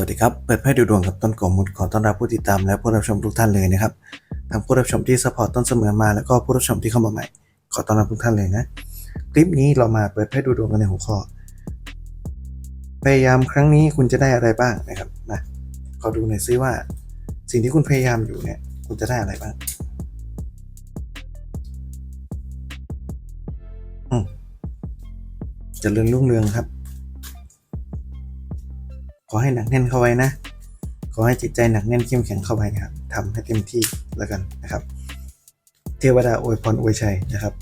วัสดีครับ เปิดไพ่ดูดวงกับต้นกมุดขอต้อนรับผู้ติดตามและผู้รับชมทุกท่านเลยนะครับทั้งผู้รับชมที่สปอร์ตต้นเสมอมาแล้วก็ผู้รับชมที่เข้ามาใหม่ ขอต้อนรับทุกท่านเลยนะ คลิปนี้เรามาเปิดไพ่ดูดวงกันในหัวข้อ พยายามครั้งนี้คุณจะได้อะไรบ้างนะครับนะขอดูหน่อยซิว่า สิ่งที่คุณพยายามอยู่เนี่ย คุณจะได้อะไรบ้างอืมจะเริญรุ่งเรืองครับ ขอให้หนักแน่นเข้าไว้นะ ขอให้จิตใจหนักแน่นเข้มแข็งเข้าไว้นะครับทำให้เต็มที่แล้วกันนะครับ เทวดาอวยพรอวยชัยนะครับ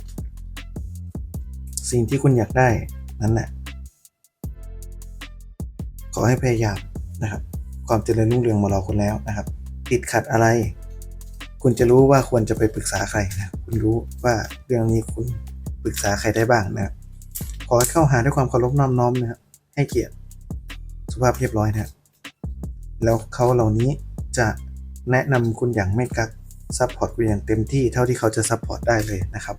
สิ่งที่คุณอยากได้นั้นแหละขอให้พยายามนะครับ ความเจริญรุ่งเรืองมารอคุณแล้วนะครับ ติดขัดอะไร คุณจะรู้ว่าควรจะไปปรึกษาใครนะคุณรู้ว่าเรื่องนี้คุณปรึกษาใครได้บ้างนะครับขอให้เข้าหาด้วยความเคารพน้อมน้อมนะครับให้เกียรติ สุภาพเรียบร้อยนะแล้วเขาเหล่านี้จะแนะนำคุณอย่างไม่กักซัพพอร์ตคุณอย่างเต็มที่เท่าที่เขาจะซัพพอร์ตได้เลยนะครับ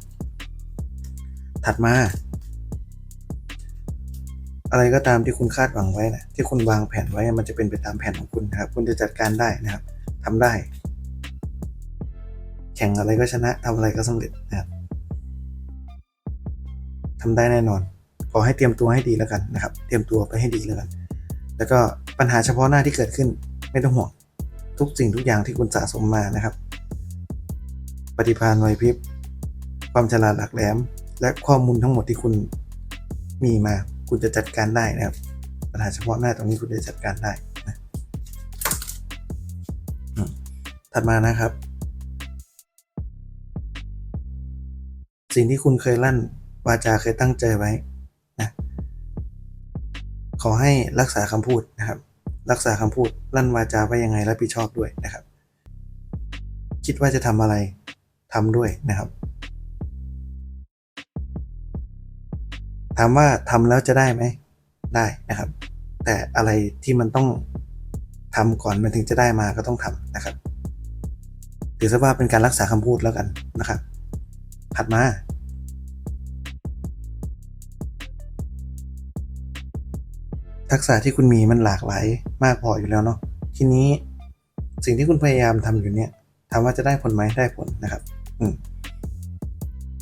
ถัดมา อะไรก็ตามที่คุณคาดหวังไว้นะที่คุณวางแผนไว้มันจะเป็นไปตามแผนของคุณนะครับ คุณจะจัดการได้นะครับทำได้ แข่งอะไรก็ชนะทำอะไรก็สำเร็จนะครับทำได้แน่นอนขอให้เตรียมตัวให้ดีแล้วกันนะครับ เตรียมตัวไปให้ดีแล้วกัน แล้วก็ปัญหาเฉพาะหน้าที่เกิดขึ้นไม่ต้องห่วงทุกสิ่งทุกอย่างที่คุณสะสมมานะครับ ปฏิภาณไวพริบ ความฉลาดหลักแหลม และข้อมูลทั้งหมดที่คุณมีมา คุณจะจัดการได้นะครับ ปัญหาเฉพาะหน้าตรงนี้คุณจะจัดการได้นะถัดมานะครับ สิ่งที่คุณเคยลั่นวาจาเคยตั้งใจไว้ ขอให้รักษาคำพูดนะครับ รักษาคำพูดลั่นวาจาไว้ยังไงรับผิดชอบด้วยนะครับ คิดว่าจะทำอะไรทำด้วยนะครับถามว่าทำแล้วจะได้ไหมได้นะครับ แต่อะไรที่มันต้องทำก่อนมันถึงจะได้มาก็ต้องทำนะครับถือซะว่าเป็นการรักษาคำพูดแล้วกันนะครับ ถัดมา ทักษะที่คุณมีมันหลากหลายมากพออยู่แล้วเนาะทีนี้สิ่งที่คุณพยายามทำอยู่เนี่ยถามว่าจะได้ผลไหมได้ผลนะครับ อืม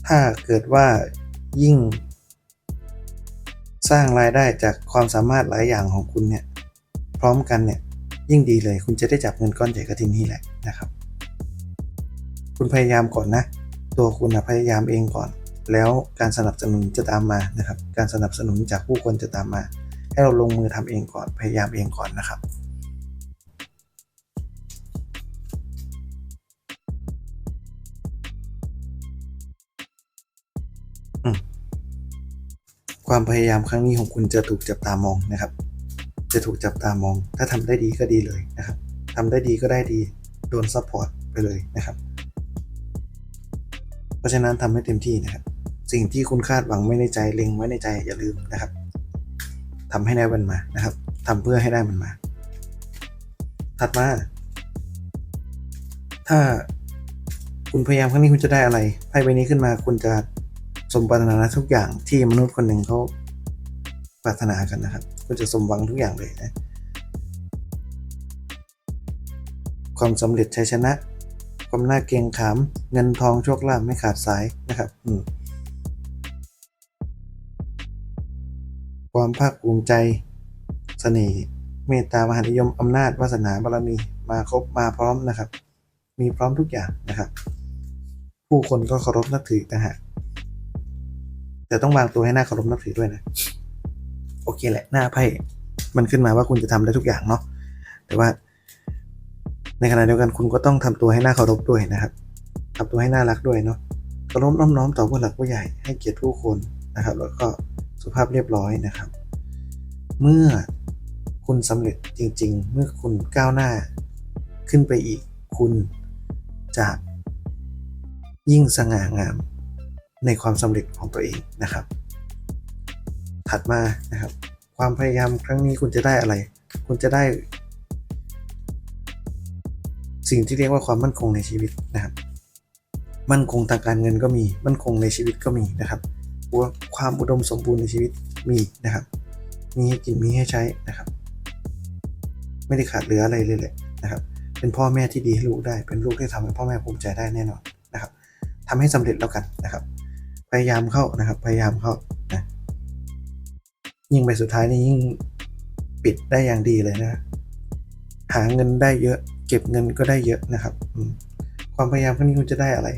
ถ้าเกิดว่ายิ่ง สร้างรายได้จากความสามารถหลายอย่างของคุณเนี่ย พร้อมกันเนี่ย ยิ่งดีเลย คุณจะได้จับเงินก้อนใหญ่ก็ที่นี่แหละนะครับ คุณพยายามก่อนนะ ตัวคุณนะพยายามเองก่อน แล้วการสนับสนุนจะตามมานะครับ การสนับสนุนจากผู้คนจะตามมา ให้เราลงมือทำเองก่อนพยายามเองก่อนนะครับความพยายามครั้งนี้ของคุณจะถูกจับตามองนะครับ จะถูกจับตามอง ถ้าทำได้ดีก็ดีเลยนะครับทำได้ดีก็ได้ดี โดนซัพพอร์ตไปเลยนะครับ เพราะฉะนั้นทำให้เต็มที่นะครับ สิ่งที่คุณคาดหวังไว้ในใจเล็งไว้ในใจอย่าลืมนะครับ ทำให้ได้มันมานะครับทำเพื่อให้ได้มันมา ถัดมา ถ้าคุณพยายามครั้งนี้คุณจะได้อะไรไพ่ใบนี้ขึ้นมาคุณจะสมปรารถนาทุกอย่างที่มนุษย์คนหนึ่งเขาปรารถนากันนะครับ คุณจะสมหวังทุกอย่างเลยนะความสำเร็จชัยชนะ ความน่าเกรงขาม เงินทองโชคลาภไม่ขาดสายนะครับ อืม ความภาคภูมิใจเสน่ห์เมตตามหานิยมอำนาจวาสนาบารมีมาครบมาพร้อมนะครับ มีพร้อมทุกอย่างนะครับ ผู้คนก็เคารพนับถือต่างหากแต่ต้องวางตัวให้หน้าเคารพนับถือด้วยนะ โอเคแหละหน้าไพ่มันขึ้นมาว่าคุณจะทำได้ทุกอย่างเนาะแต่ว่า ในขณะเดียวกันคุณก็ต้องทำตัวให้หน้าเคารพด้วยนะครับทำตัวให้น่ารักด้วยเนาะเคารพน้อมน้อมต่อผู้หลักผู้ใหญ่ให้เกียรติผู้คนนะครับ แล้วก็ สุภาพเรียบร้อยนะครับ เมื่อคุณสำเร็จจริง ๆ เมื่อคุณก้าวหน้าขึ้นไปอีก คุณจะยิ่งสง่างามในความสำเร็จของตัวเองนะครับ ถัดมานะครับ ความพยายามครั้งนี้คุณจะได้อะไร คุณจะได้ สิ่งที่เรียกว่าความมั่นคงในชีวิตนะครับ มั่นคงทางการเงินก็มี มั่นคงในชีวิตก็มีนะครับ ความอุดมสมบูรณ์ในชีวิตมีนะครับ มีให้กินมีให้ใช้นะครับ ไม่ได้ขาดเหลืออะไรเลยแหละนะครับ เป็นพ่อแม่ที่ดีให้ลูกได้ เป็นลูกที่ทำให้พ่อแม่ภูมิใจได้แน่นอนนะครับทำให้สำเร็จแล้วกันนะครับ พยายามเข้านะครับ พยายามเข้านะยิ่งไปสุดท้ายนี่ยิ่งปิดได้อย่างดีเลยนะ หาเงินได้เยอะ เก็บเงินก็ได้เยอะนะครับความพยายามครั้งนี้คุณจะได้อะไร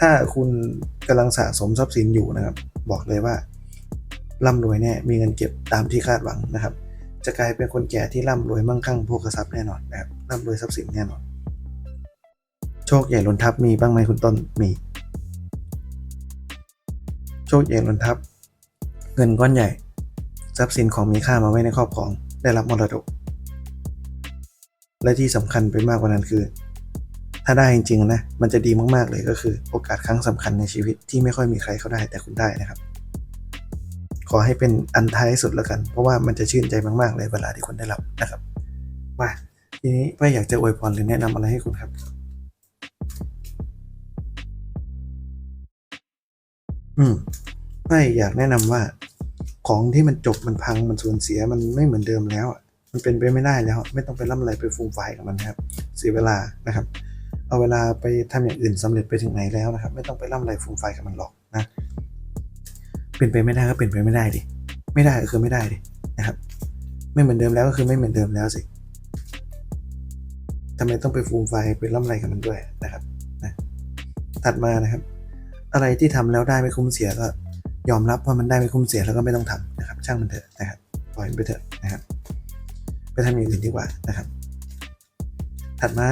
ถ้าคุณกำลังสะสมทรัพย์สินอยู่นะครับ บอกเลยว่าร่ำรวยแน่มีเงินเก็บตามที่คาดหวังนะครับ จะกลายเป็นคนแก่ที่ร่ำรวยมั่งคั่งโภคทรัพย์แน่นอนนะครับร่ำรวยทรัพย์สินแน่นอน โชคใหญ่ล้นทับมีบ้างไหมคุณต้นมี โชคใหญ่ล้นทับ เงินก้อนใหญ่ ทรัพย์สินของมีค่ามาไว้ในครอบครองได้รับมรดก และที่สำคัญไปมากกว่านั้นคือ ถ้าได้จริงๆนะมันจะดีมากๆเลยก็คือโอกาสครั้งสำคัญในชีวิตที่ไม่ค่อยมีใครเขาได้แต่คุณได้นะครับ ขอให้เป็นอันท้ายสุดแล้วกัน เพราะว่ามันจะชื่นใจมากๆเลยเวลาที่คุณได้รับนะครับมาทีนี้พ่อยากจะอวยพรหรือแนะนำอะไรให้คุณครับอืมไม่อยากแนะนำว่า ของที่มันจบมันพังมันสูญเสียมันไม่เหมือนเดิมแล้วมันเป็นไปไม่ได้แล้ว ไม่ต้องไปร่ำไรไปฟูมไฟกับมันนะครับ เสียเวลานะครับ เอาเวลาไปทำอย่างอื่นสำเร็จไปถึงไหนแล้วนะครับ ไม่ต้องไปร่ำไรฟูมไฟกับมันหรอกนะ เป็นไปไม่ได้ก็เป็นไปไม่ได้ดิ ไม่ได้ก็คือไม่ได้ดินะครับ ไม่เหมือนเดิมแล้วก็คือไม่เหมือนเดิมแล้วสิทำไมต้องไปฟูมไฟไปร่ำไรกับมันด้วยนะครับนะถัดมานะครับ อะไรที่ทำแล้วได้ไม่คุ้มเสียก็ยอมรับว่ามันได้ไม่คุ้มเสียแล้วก็ไม่ต้องทำนะครับ ช่างมันเถอะนะครับปล่อยมันไปเถอะนะครับ ไปทำอย่างอื่นดีกว่านะครับ ถัดมา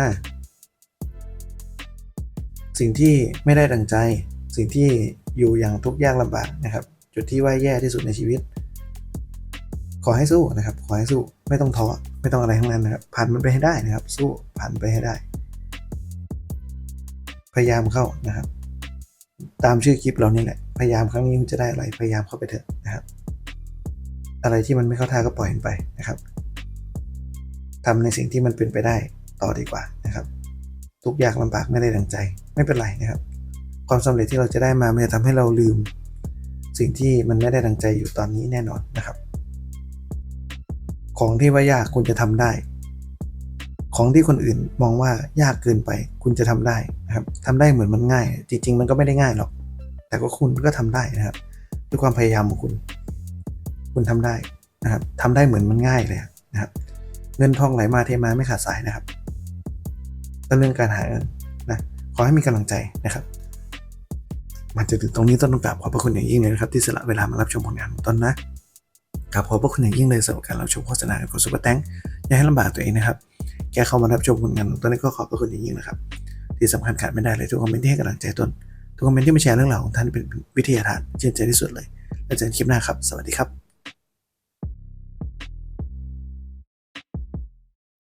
สิ่งที่ไม่ได้ดังใจ สิ่งที่อยู่อย่างทุกข์ยากลำบากนะครับ จุดที่ว่าแย่ที่สุดในชีวิต ขอให้สู้นะครับ ขอให้สู้ไม่ต้องท้อไม่ต้องอะไรทั้งนั้นนะครับ ผ่านมันไปให้ได้นะครับ สู้ผ่านไปให้ได้ พยายามเข้านะครับ ตามชื่อคลิปเรานี่แหละ พยายามครั้งนี้คุณจะได้อะไรพยายามเข้าไปเถอะนะครับ อะไรที่มันไม่เข้าท่าก็ปล่อยมันไปนะครับทำในสิ่งที่มันเป็นไปได้ต่อดีกว่านะครับ ทุกอยากลำบากไม่ได้ดังใจ ไม่เป็นไรนะครับ ความสำเร็จที่เราจะได้มามันจะทำให้เราลืม สิ่งที่มันไม่ได้ดังใจอยู่ตอนนี้แน่นอนนะครับ ของที่ว่ายากคุณจะทำได้ ของที่คนอื่นมองว่ายากเกินไป คุณจะทำได้นะครับทำได้เหมือนมันง่าย จริง ๆ มันก็ไม่ได้ง่ายหรอก แต่ก็คุณก็ทำได้นะครับด้วยความพยายามของคุณ คุณทำได้นะครับทำได้เหมือนมันง่ายเลยนะครับ เงินทองไหลมาเทมาไม่ขาดสายนะครับเรื่องการหาเงินนะ ขอให้มีกำลังใจนะครับมาจนถึงตรงนี้ต้นต้องกราบขอบพระคุณอย่างยิ่งเลยนะครับที่สละเวลามารับชมผลงานของต้นนะกราบขอบพระคุณอย่างยิ่งเลยสำหรับการรับชมโฆษณาของซุปเปอร์แตงอย่าให้ลำบากตัวเองนะครับแค่เข้ามารับชมผลงานของต้นนี้ก็ขอบพระคุณอย่างยิ่งนะครับที่สำคัญขาดไม่ได้เลยทุกคอมเมนต์ที่ให้กำลังใจต้นทุกคอมเมนต์ที่มาแชร์เรื่องราวของท่านเป็นวิทยาทานเชื่อใจที่สุดเลยแล้วเจอกันคลิปหน้าครับ สวัสดีครับ